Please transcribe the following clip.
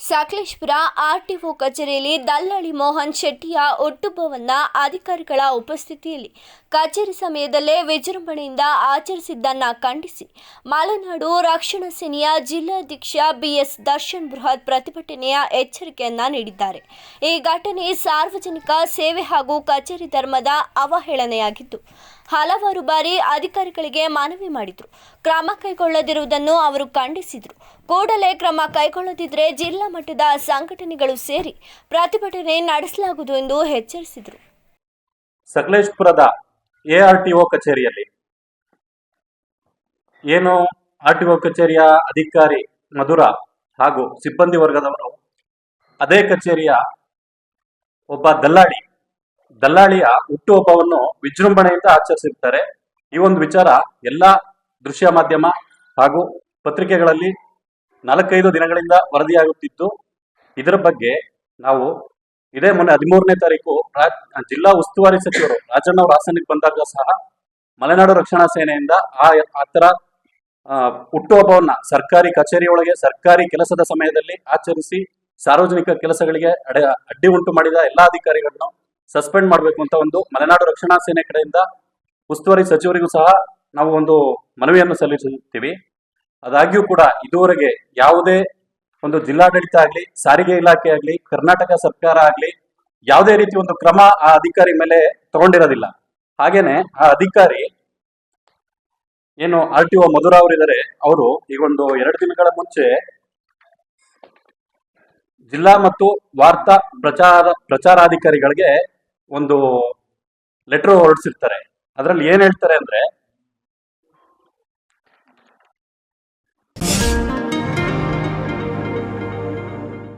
Sakleshpur RTO ಕಚೇರಿಯಲ್ಲಿ ದಲ್ಲಾಳಿ ಮೋಹನ್ ಶೆಟ್ಟಿಯ ಹುಟ್ಟುಹಬ್ಬವನ್ನ ಅಧಿಕಾರಿಗಳ ಉಪಸ್ಥಿತಿಯಲ್ಲಿ ಕಚೇರಿ ಸಮಯದಲ್ಲೇ ವಿಜೃಂಭಣೆಯಿಂದ ಆಚರಿಸಿದ್ದನ್ನ ಖಂಡಿಸಿ ಮಲೆನಾಡು ರಕ್ಷಣಾ ಸೇನೆಯ ಜಿಲ್ಲಾಧ್ಯಕ್ಷ ಬಿಎಸ್ ದರ್ಶನ್ ಬೃಹತ್ ಪ್ರತಿಭಟನೆಯ ಎಚ್ಚರಿಕೆಯನ್ನು ನೀಡಿದ್ದಾರೆ. ಈ ಘಟನೆ ಸಾರ್ವಜನಿಕ ಸೇವೆ ಹಾಗೂ ಕಚೇರಿ ಧರ್ಮದ ಅವಹೇಳನೆಯಾಗಿದ್ದು ಹಲವಾರು ಬಾರಿ ಅಧಿಕಾರಿಗಳಿಗೆ ಮನವಿ ಮಾಡಿದ್ರು. ಕ್ರಮ ಕೈಗೊಳ್ಳದಿರುವುದನ್ನು ಅವರು ಖಂಡಿಸಿದರು. ಕೂಡಲೇ ಕ್ರಮ ಕೈಗೊಳ್ಳದಿದ್ದರೆ ಜಿಲ್ಲಾ ಮಟ್ಟದ ಸಂಘಟನೆಗಳು ಸೇರಿ ಪ್ರತಿಭಟನೆ ನಡೆಸಲಾಗುವುದು ಎಂದು ಎಚ್ಚರಿಸಿದರು. ಸಕಲೇಶ್ಪುರದ ಎಆರ್ಟಿಒ ಕಚೇರಿಯಲ್ಲಿ ಏನು ಆರ್ ಟಿ ಒ ಕಚೇರಿಯ ಅಧಿಕಾರಿ ಮಧುರ ಹಾಗೂ ಸಿಬ್ಬಂದಿ ವರ್ಗದವರು ಅದೇ ಕಚೇರಿಯ ಒಬ್ಬ ದಲ್ಲಾಳಿ ದಲ್ಲಾಳಿಯ ಹುಟ್ಟುಹಬ್ಬವನ್ನು ವಿಜೃಂಭಣೆಯಿಂದ ಆಚರಿಸಿರ್ತಾರೆ. ಈ ಒಂದು ವಿಚಾರ ಎಲ್ಲ ದೃಶ್ಯ ಮಾಧ್ಯಮ ಹಾಗೂ ಪತ್ರಿಕೆಗಳಲ್ಲಿ ನಾಲ್ಕೈದು ದಿನಗಳಿಂದ ವರದಿಯಾಗುತ್ತಿದ್ದು ಇದರ ಬಗ್ಗೆ ನಾವು ಇದೇ ಮೊನ್ನೆ ಹದಿಮೂರನೇ ತಾರೀಕು ಜಿಲ್ಲಾ ಉಸ್ತುವಾರಿ ಸಚಿವರು ರಾಜಣ್ಣ ಅವ್ರ ಬಂದಾಗ ಸಹ ಮಲೆನಾಡು ರಕ್ಷಣಾ ಸೇನೆಯಿಂದ ಆ ಆ ತರ ಆ, ಹುಟ್ಟುಹಬ್ಬವನ್ನ ಸರ್ಕಾರಿ ಕಚೇರಿಯೊಳಗೆ ಸರ್ಕಾರಿ ಕೆಲಸದ ಸಮಯದಲ್ಲಿ ಆಚರಿಸಿ ಸಾರ್ವಜನಿಕ ಕೆಲಸಗಳಿಗೆ ಅಡೆ ಅಡ್ಡಿ ಉಂಟು ಮಾಡಿದ ಎಲ್ಲಾ ಅಧಿಕಾರಿಗಳನ್ನು ಸಸ್ಪೆಂಡ್ ಮಾಡಬೇಕು ಅಂತ ಒಂದು ಮಲೆನಾಡು ರಕ್ಷಣಾ ಸೇನೆ ಕಡೆಯಿಂದ ಉಸ್ತುವಾರಿ ಸಚಿವರಿಗೂ ಸಹ ನಾವು ಒಂದು ಮನವಿಯನ್ನು ಸಲ್ಲಿಸುತ್ತೀವಿ. ಆದಾಗ್ಯೂ ಕೂಡ ಇದುವರೆಗೆ ಯಾವುದೇ ಒಂದು ಜಿಲ್ಲಾಡಳಿತ ಆಗಲಿ, ಸಾರಿಗೆ ಇಲಾಖೆ ಆಗಲಿ, ಕರ್ನಾಟಕ ಸರ್ಕಾರ ಆಗಲಿ ಯಾವುದೇ ರೀತಿ ಒಂದು ಕ್ರಮ ಆ ಅಧಿಕಾರಿ ಮೇಲೆ ತಗೊಂಡಿರೋದಿಲ್ಲ. ಹಾಗೇನೆ ಆ ಅಧಿಕಾರಿ ಏನು ಆರ್ ಟಿ ಒ ಮಧುರ ಅವರಿದ್ದಾರೆ ಅವರು ಈಗ ಒಂದು ಎರಡು ದಿನಗಳ ಮುಂಚೆ ಜಿಲ್ಲಾ ಮತ್ತು ವಾರ್ತಾ ಪ್ರಚಾರ ಪ್ರಚಾರಾಧಿಕಾರಿಗಳಿಗೆ ಒಂದು ಲೆಟರ್ ಹೊರಡಿಸಿರ್ತಾರೆ. ಅದರಲ್ಲಿ ಏನ್ ಹೇಳ್ತಾರೆ ಅಂದ್ರೆ